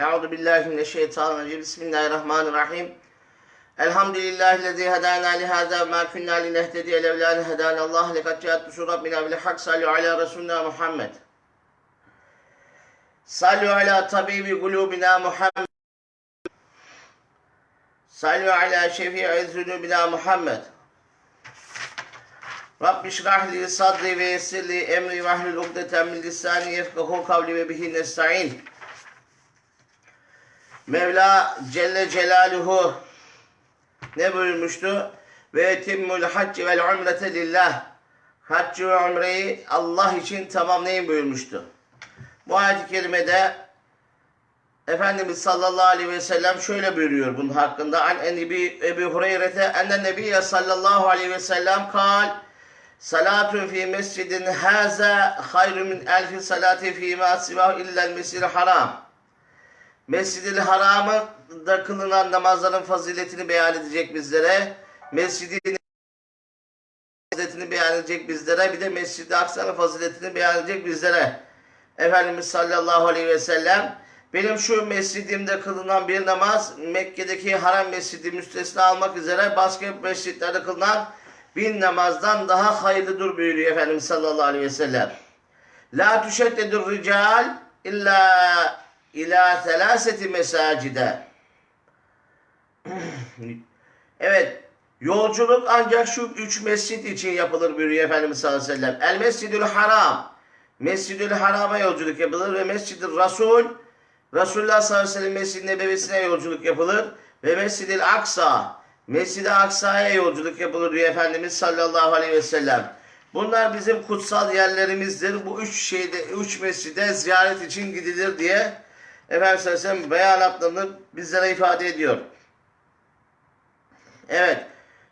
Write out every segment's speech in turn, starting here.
Euzu billahi mineşşeytanirracim. Bismillahirrahmanirrahim. Elhamdülillahi'llezî hedâna lihâzâ ve mâ kunnâ linehtediye levlâ en hedânallâh. Lekad câet rusul rabbina bil hak. Sallu ala Resulina Muhammed. Sallu ala tabibi kulubina Muhammed. Sallu ala şefii zunubina Muhammed. Rabbi şrah li sadri ve yessir li emri ve ahlul ukdeten min lisani yefkahu kavli ve bihi nesta'in. Mevla Celle Celaluhu ne buyurmuştu? Ve etimmul hacci vel umrete lillah. Haccı ve umreyi Allah için tamamlayın buyurmuştu. Bu ayet-i kerimede Efendimiz sallallahu aleyhi ve sellem şöyle buyuruyor bunun hakkında. An Ebi, Ebi Hureyre'te enne Nebiye sallallahu aleyhi ve sellem kal Salatun fi mescidin haza hayru min elfi salati fi ma sivahu illel mescid haram. Mescid-i Haram'da kılınan namazların faziletini beyan edecek bizlere. Mescid-i faziletini beyan edecek bizlere. Bir de Mescid-i Aksa'nın faziletini beyan edecek bizlere. Efendimiz sallallahu aleyhi ve sellem benim şu mescidimde kılınan bir namaz Mekke'deki haram mescidi müstesna almak üzere başka mescitlerde kılınan bin namazdan daha hayırlıdır buyuruyor Efendimiz sallallahu aleyhi ve sellem. La tüşeddedur rical illa ila selaseti mesacide. evet. Yolculuk ancak şu üç mescit için yapılır buyuruyor Efendimiz sallallahu aleyhi ve sellem. El mescidül haram. Mescidül harama yolculuk yapılır ve mescid Rasul Resulullah sallallahu aleyhi ve sellem Mescid-i Nebevisi'ne yolculuk yapılır ve Mescid-i Aksa Mescid-i Aksa'ya yolculuk yapılır diyor Efendimiz sallallahu aleyhi ve sellem. Bunlar bizim kutsal yerlerimizdir. Bu üç şeyde, üç mescide ziyaret için gidilir diye Efendimiz sallallahu aleyhi ve sellem beyanatlarını bizlere ifade ediyor. Evet.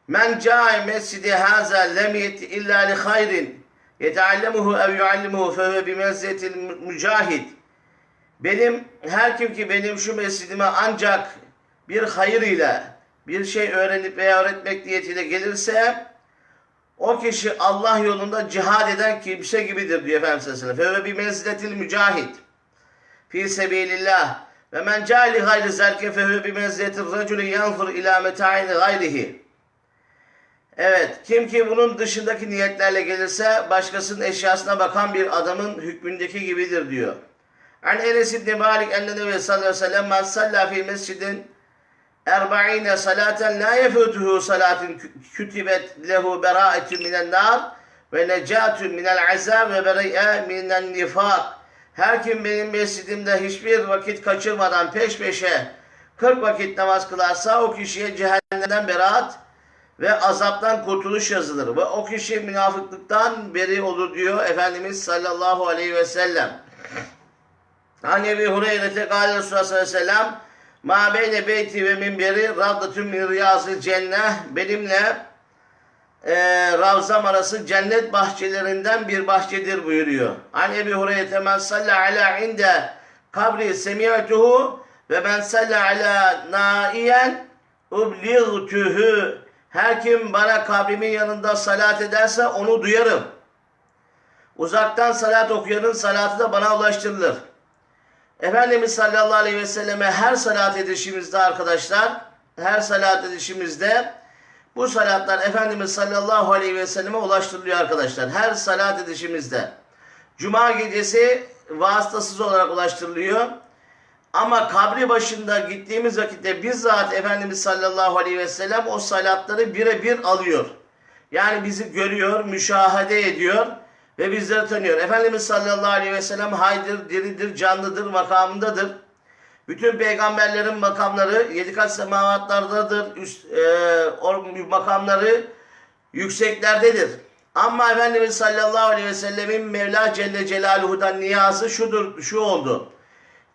Men ca'i mescidi haza lem yeti illa li hayrin yeteallemuhu ev yuallimuhu fehve bimezzetil mücahid. Benim her kim ki benim şu mescidime ancak bir hayır ile bir şey öğrenip veya öğretmek niyetiyle gelirse o kişi Allah yolunda cihad eden kimse gibidir diyor Efendimiz sallallahu aleyhi ve sellem. Fe bi menziletil mücahid fi sebilillah ve men cali gayri zerke fe bi menziletil raculi yanfur ila meta'in gayrihi. Evet, kim ki bunun dışındaki niyetlerle gelirse başkasının eşyasına bakan bir adamın hükmündeki gibidir diyor. An Enes ibn Malik enne Nebi sallallahu aleyhi ve sellem men salla fi mescidin erba'ine salaten la yefutuhu salatin kütibet lehu bera'etun minen nar ve necatun minel azab ve beri'e minen nifak. Her kim benim mescidimde hiçbir vakit kaçırmadan peş peşe 40 vakit namaz kılarsa o kişiye cehennemden beraat ve azaptan kurtuluş yazılır. Ve o kişi münafıklıktan beri olur diyor Efendimiz sallallahu aleyhi ve sellem. An Ebi Hureyre'te gâle Resulullah sallallahu aleyhi ve sellem Ma beyne beyti ve minberi ravdatun min riyazı cenneh benimle e, Ravzam arası cennet bahçelerinden bir bahçedir buyuruyor. An Ebi Hureyre men salla ala inde kabri semi'tuhu ve men salla ala naiyen ubliğtuhu her kim bana kabrimin yanında salat ederse onu duyarım. Uzaktan salat okuyanın salatı da bana ulaştırılır. Efendimiz sallallahu aleyhi ve selleme her salat edişimizde arkadaşlar, her salat edişimizde bu salatlar Efendimiz sallallahu aleyhi ve selleme ulaştırılıyor arkadaşlar. Her salat edişimizde. Cuma gecesi vasıtasız olarak ulaştırılıyor. Ama kabri başında gittiğimiz vakitte bizzat Efendimiz sallallahu aleyhi ve sellem o salatları birebir alıyor. Yani bizi görüyor, müşahede ediyor ve bizleri tanıyor. Efendimiz sallallahu aleyhi ve sellem haydır, diridir, canlıdır, makamındadır. Bütün peygamberlerin makamları yedi kat semavatlardadır. Üst, e, o makamları yükseklerdedir. Ama Efendimiz sallallahu aleyhi ve sellemin Mevla Celle Celaluhu'dan niyazı şudur, şu oldu.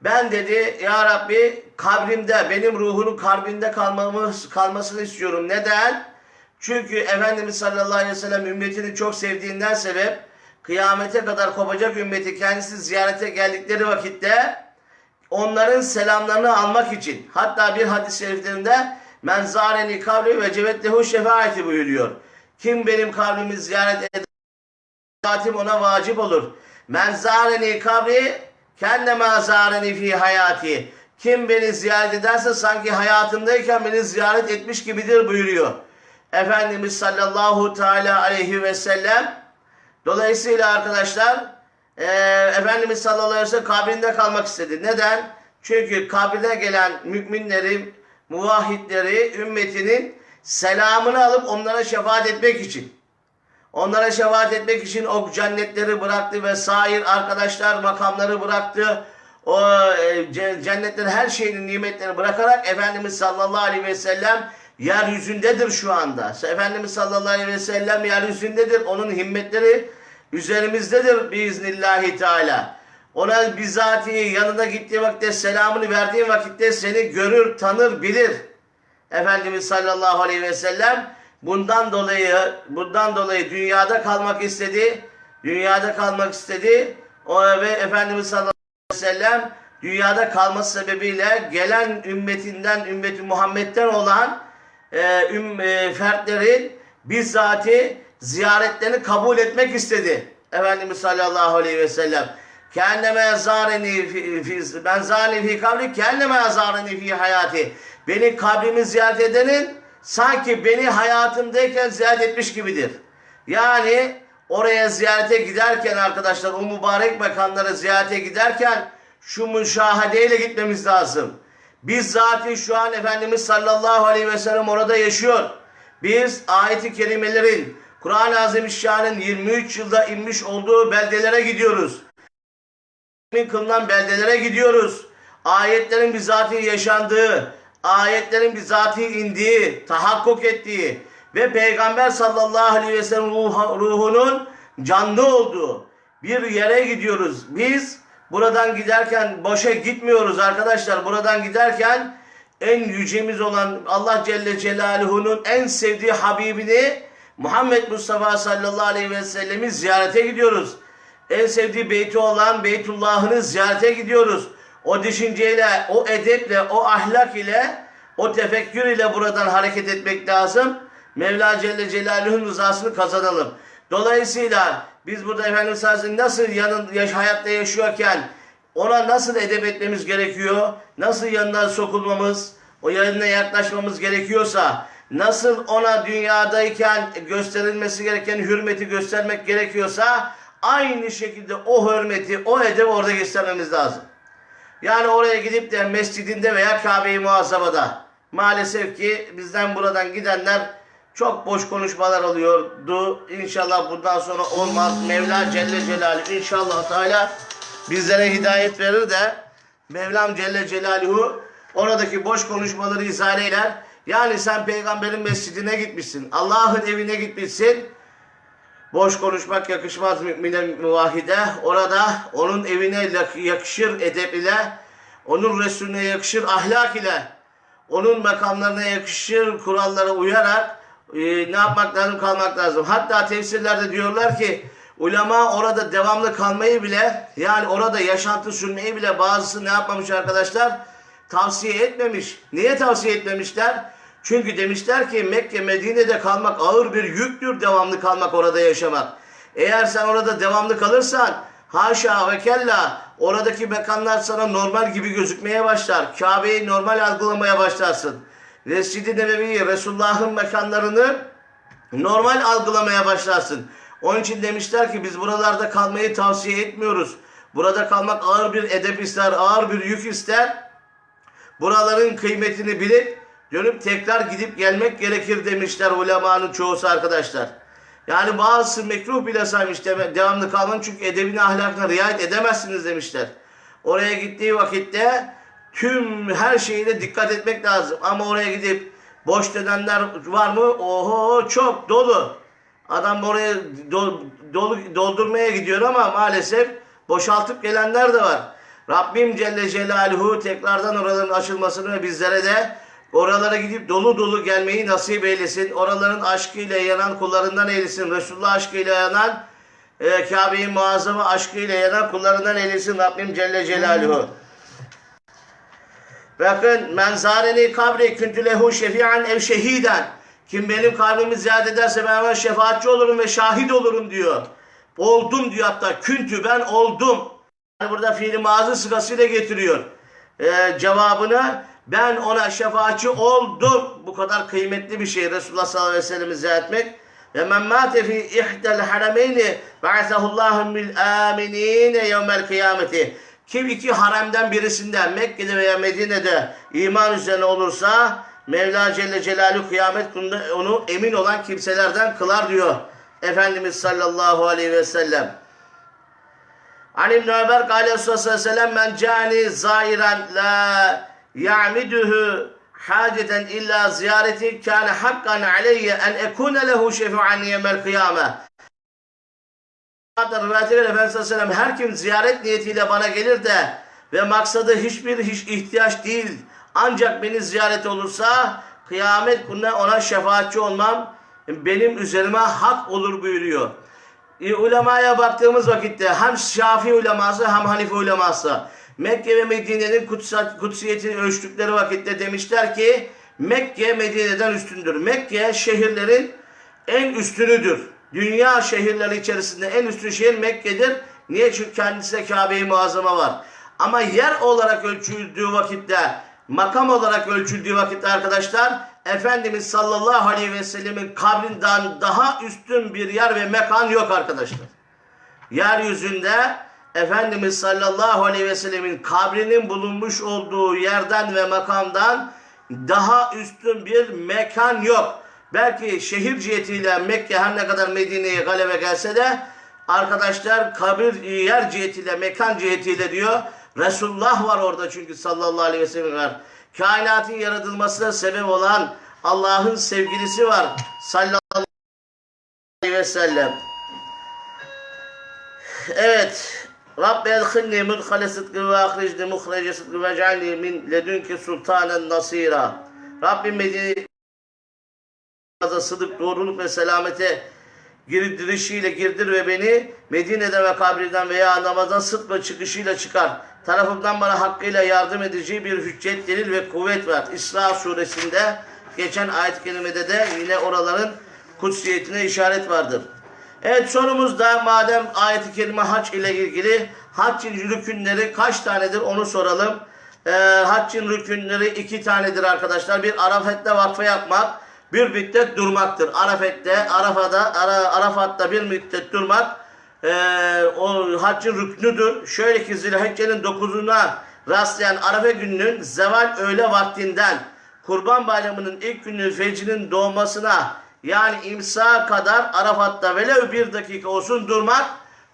Ben dedi ya Rabbi kabrimde benim ruhunun kalbinde kalmamı, kalmasını istiyorum. Neden? Çünkü Efendimiz sallallahu aleyhi ve sellem ümmetini çok sevdiğinden sebep kıyamete kadar kopacak ümmeti kendisi ziyarete geldikleri vakitte onların selamlarını almak için hatta bir hadis-i şeriflerinde men zareni kavli ve cebet lehu şefaati buyuruyor. Kim benim kabrimi ziyaret eder şefaatim ona vacip olur. Men zareni kabri kendeme zareni fi hayati. Kim beni ziyaret ederse sanki hayatımdayken beni ziyaret etmiş gibidir buyuruyor. Efendimiz sallallahu teala aleyhi ve sellem. Dolayısıyla arkadaşlar eee, Efendimiz sallallahu aleyhi ve sellem kabrinde kalmak istedi. Neden? Çünkü kabrine gelen müminlerin, muvahhidleri, ümmetinin selamını alıp onlara şefaat etmek için. Onlara şefaat etmek için o cennetleri bıraktı ve sair arkadaşlar makamları bıraktı. O e, ce- cennetlerin her şeyinin nimetlerini bırakarak Efendimiz sallallahu aleyhi ve sellem yeryüzündedir şu anda. Efendimiz sallallahu aleyhi ve sellem yeryüzündedir. Onun himmetleri üzerimizdedir biiznillahü teala. Ona bizzatihi yanına gittiği vakitte selamını verdiğin vakitte seni görür, tanır, bilir. Efendimiz sallallahu aleyhi ve sellem bundan dolayı bundan dolayı dünyada kalmak istedi. Dünyada kalmak istedi. O ve Efendimiz sallallahu aleyhi ve sellem dünyada kalması sebebiyle gelen ümmetinden ümmeti Muhammed'den olan e, üm, e, fertlerin bizzati ziyaretlerini kabul etmek istedi. Efendimiz sallallahu aleyhi ve sellem. Kendime zareni fi, ben zani fi kabri kendime zareni fi hayati. Beni kabrimi ziyaret edenin sanki beni hayatımdayken ziyaret etmiş gibidir. Yani oraya ziyarete giderken arkadaşlar o mübarek mekanlara ziyarete giderken şu müşahedeyle gitmemiz lazım. Biz zaten şu an Efendimiz sallallahu aleyhi ve sellem orada yaşıyor. Biz ayet-i kerimelerin Kur'an-ı Azimüşşan'ın 23 yılda inmiş olduğu beldelere gidiyoruz kılınan beldelere gidiyoruz. Ayetlerin bizatihi yaşandığı, ayetlerin bizatihi indiği, tahakkuk ettiği ve Peygamber sallallahu aleyhi ve sellem ruh- ruhunun canlı olduğu bir yere gidiyoruz. Biz buradan giderken boşa gitmiyoruz arkadaşlar. Buradan giderken en yücemiz olan Allah Celle Celaluhu'nun en sevdiği Habibini Muhammed Mustafa sallallahu aleyhi ve sellemi ziyarete gidiyoruz en sevdiği beyti olan Beytullah'ını ziyarete gidiyoruz. O düşünceyle, o edeple, o ahlak ile, o tefekkür ile buradan hareket etmek lazım. Mevla Celle Celaluhu'nun rızasını kazanalım. Dolayısıyla biz burada Efendimiz sellem nasıl yanın, yaş, hayatta yaşıyorken ona nasıl edep etmemiz gerekiyor, nasıl yanına sokulmamız, o yanına yaklaşmamız gerekiyorsa, nasıl ona dünyadayken gösterilmesi gereken hürmeti göstermek gerekiyorsa, aynı şekilde o hürmeti, o edebi orada göstermemiz lazım. Yani oraya gidip de mescidinde veya Kabe-i Muazzama'da maalesef ki bizden buradan gidenler çok boş konuşmalar oluyordu. İnşallah bundan sonra olmaz. Mevla Celle Celaluhu inşallah Teala bizlere hidayet verir de Mevlam Celle Celaluhu oradaki boş konuşmaları izah eder. Yani sen peygamberin mescidine gitmişsin. Allah'ın evine gitmişsin. Boş konuşmak yakışmaz mümine muvahhide. Orada onun evine yakışır edep ile, onun Resulüne yakışır ahlak ile, onun makamlarına yakışır kurallara uyarak e, ne yapmak lazım kalmak lazım. Hatta tefsirlerde diyorlar ki ulema orada devamlı kalmayı bile yani orada yaşantı sürmeyi bile bazısı ne yapmamış arkadaşlar? Tavsiye etmemiş. Niye tavsiye etmemişler? Çünkü demişler ki Mekke Medine'de kalmak ağır bir yüktür devamlı kalmak orada yaşamak. Eğer sen orada devamlı kalırsan haşa ve kella oradaki mekanlar sana normal gibi gözükmeye başlar. Kabe'yi normal algılamaya başlarsın. Mescid-i Nebevi'yi Resulullah'ın mekanlarını normal algılamaya başlarsın. Onun için demişler ki biz buralarda kalmayı tavsiye etmiyoruz. Burada kalmak ağır bir edep ister, ağır bir yük ister. Buraların kıymetini bilip dönüp tekrar gidip gelmek gerekir demişler ulemanın çoğusu arkadaşlar. Yani bazısı mekruh bile saymış devamlı kalmanın çünkü edebine ahlakına riayet edemezsiniz demişler. Oraya gittiği vakitte tüm her şeyine dikkat etmek lazım. Ama oraya gidip boş dönenler var mı? Oho çok dolu. Adam oraya dol- dolu, doldurmaya gidiyor ama maalesef boşaltıp gelenler de var. Rabbim Celle Celaluhu tekrardan oraların açılmasını ve bizlere de oralara gidip dolu dolu gelmeyi nasip eylesin. Oraların aşkıyla yanan kullarından eylesin. Resulullah aşkıyla yanan e, Kabe-i Muazzama aşkıyla yanan kullarından eylesin Rabbim Celle Celaluhu. Bakın men zareni kabri küntü lehu şefi'an ev şehiden. Kim benim kabrimi ziyaret ederse ben ona şefaatçi olurum ve şahit olurum diyor. Oldum diyor hatta küntü ben oldum. Yani burada fiili mazı sıgasıyla getiriyor. e, cevabını ben ona şefaatçi oldum. Bu kadar kıymetli bir şey Resulullah sallallahu aleyhi ve sellem'i ziyaret etmek. Ve men mâte fi ihdel harameyni ba'athahullahu mil aminine yevmel kıyameti. Kim iki haremden birisinde Mekke'de veya Medine'de iman üzerine olursa Mevla Celle Celaluhu kıyamet gününde onu emin olan kimselerden kılar diyor. Efendimiz sallallahu aleyhi ve sellem. An İbn Ömer kâle sallallahu aleyhi ve men cani zairen la ya'miduhu haceten illa ziyareti kâne hakkan aleyye en ekune lehu şefi'an yemel kıyame. Rivayete göre Efendimiz her kim ziyaret niyetiyle bana gelir de ve maksadı hiçbir hiç ihtiyaç değil ancak beni ziyaret olursa kıyamet gününe ona şefaatçi olmam benim üzerime hak olur buyuruyor. E, ulemaya baktığımız vakitte hem Şafii uleması hem Hanife uleması Mekke ve Medine'nin kutsat, kutsiyetini ölçtükleri vakitte demişler ki Mekke Medine'den üstündür. Mekke şehirlerin en üstünüdür. Dünya şehirleri içerisinde en üstün şehir Mekke'dir. Niye? Çünkü kendisine Kabe-i Muazzama var. Ama yer olarak ölçüldüğü vakitte, makam olarak ölçüldüğü vakitte arkadaşlar, Efendimiz sallallahu aleyhi ve sellemin kabrinden daha üstün bir yer ve mekan yok arkadaşlar. Yeryüzünde Efendimiz sallallahu aleyhi ve sellemin kabrinin bulunmuş olduğu yerden ve makamdan daha üstün bir mekan yok. Belki şehir cihetiyle Mekke her ne kadar Medine'ye galebe gelse de arkadaşlar kabir yer cihetiyle mekan cihetiyle diyor Resulullah var orada çünkü sallallahu aleyhi ve sellem var. Kainatın yaratılmasına sebep olan Allah'ın sevgilisi var sallallahu aleyhi ve sellem. Evet. Rabbi elhilni mudhale sıdkı ve ahricni muhrece sıdkı ve cealni min ledünke sultanen nasira. Rabbim beni sıdık, doğruluk ve selamete girdirişiyle girdir ve beni Medine'de ve kabriden veya namazdan ve çıkışıyla çıkar. Tarafımdan bana hakkıyla yardım edici bir hüccet, delil ve kuvvet ver. İsra suresinde geçen ayet-i de yine oraların kutsiyetine işaret vardır. Evet sorumuzda madem ayet-i kerime hac ile ilgili haccın rükünleri kaç tanedir onu soralım. Ee, haccın rükünleri iki tanedir arkadaşlar. Bir Arafat'ta vakfe yapmak, bir müddet durmaktır. Arafet'te, Arafa'da, Ara, Arafat'ta bir müddet durmak e, o haccın rüknüdür. Şöyle ki Zilhicce'nin 9'una rastlayan Arafa gününün zeval öğle vaktinden Kurban Bayramı'nın ilk günü fecrinin doğmasına yani imsa kadar Arafat'ta velev bir dakika olsun durmak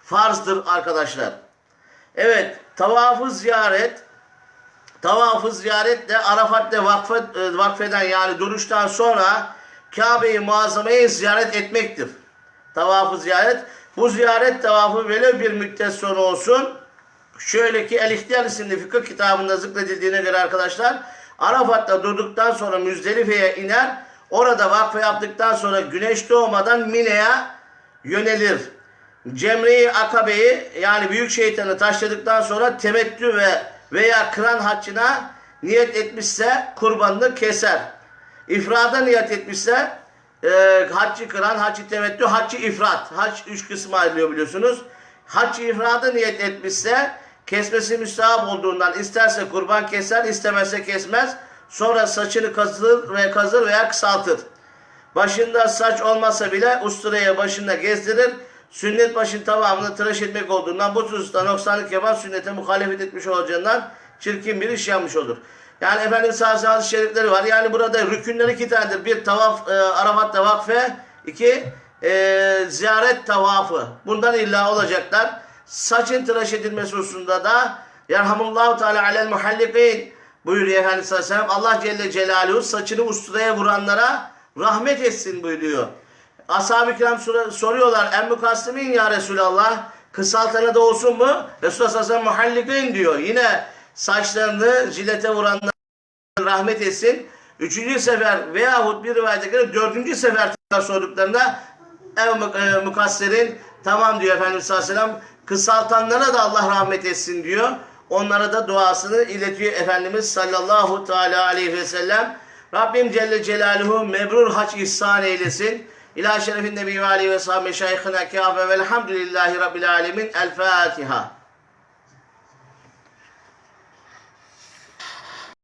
farzdır arkadaşlar. Evet, tavafı ziyaret tavafı ziyaretle Arafat'ta vakfe, e, vakfeden yani duruştan sonra Kabe-i Muazzama'yı ziyaret etmektir. Tavafı ziyaret. Bu ziyaret tavafı velev bir müddet sonra olsun. Şöyle ki El İhtiyar isimli fıkıh kitabında zikredildiğine göre arkadaşlar Arafat'ta durduktan sonra Müzdelife'ye iner. Orada vakfe yaptıktan sonra güneş doğmadan Mine'ye yönelir. Cemre-i Akabe'yi yani büyük şeytanı taşladıktan sonra temettü ve veya kıran haccına niyet etmişse kurbanını keser. İfrada niyet etmişse e, haccı kıran, haccı temettü, haccı ifrat. Hac üç kısma ayrılıyor biliyorsunuz. Haccı ifrada niyet etmişse kesmesi müstahap olduğundan isterse kurban keser, istemezse kesmez. Sonra saçını kazır ve kazır veya kısaltır. Başında saç olmasa bile usturaya başında gezdirir. Sünnet başın tamamını tıraş etmek olduğundan bu hususta noksanlık yapan sünnete muhalefet etmiş olacağından çirkin bir iş yapmış olur. Yani Efendimiz sallallahu aleyhi şerifleri var. Yani burada rükünler iki tanedir. Bir tavaf, e, Arafat'ta vakfe. iki e, ziyaret tavafı. Bundan illa olacaklar. Saçın tıraş edilmesi hususunda da Yerhamullahu Teala alel muhallikin buyuruyor Efendimiz sallallahu. Allah Celle Celaluhu saçını usturaya vuranlara rahmet etsin buyuruyor. Ashab-ı kiram sor- soruyorlar. En mukasimin ya Resulallah. Kısaltanı da olsun mu? Resulullah sallallahu aleyhi ve sellem muhallikin diyor. Yine saçlarını jilete vuranlara rahmet etsin. Üçüncü sefer veyahut bir rivayete göre dördüncü sefer sorduklarında ev e, mukasserin tamam diyor Efendimiz sallallahu aleyhi ve sellem. Kısaltanlara da Allah rahmet etsin diyor. Onlara da duasını iletiyor Efendimiz sallallahu teala aleyhi ve sellem. Rabbim Celle Celaluhu mebrur hac ihsan eylesin. İlâ şerefin nebi ve aleyhi ve sahibi meşayihine kâfe velhamdülillahi rabbil alemin. El Fatiha.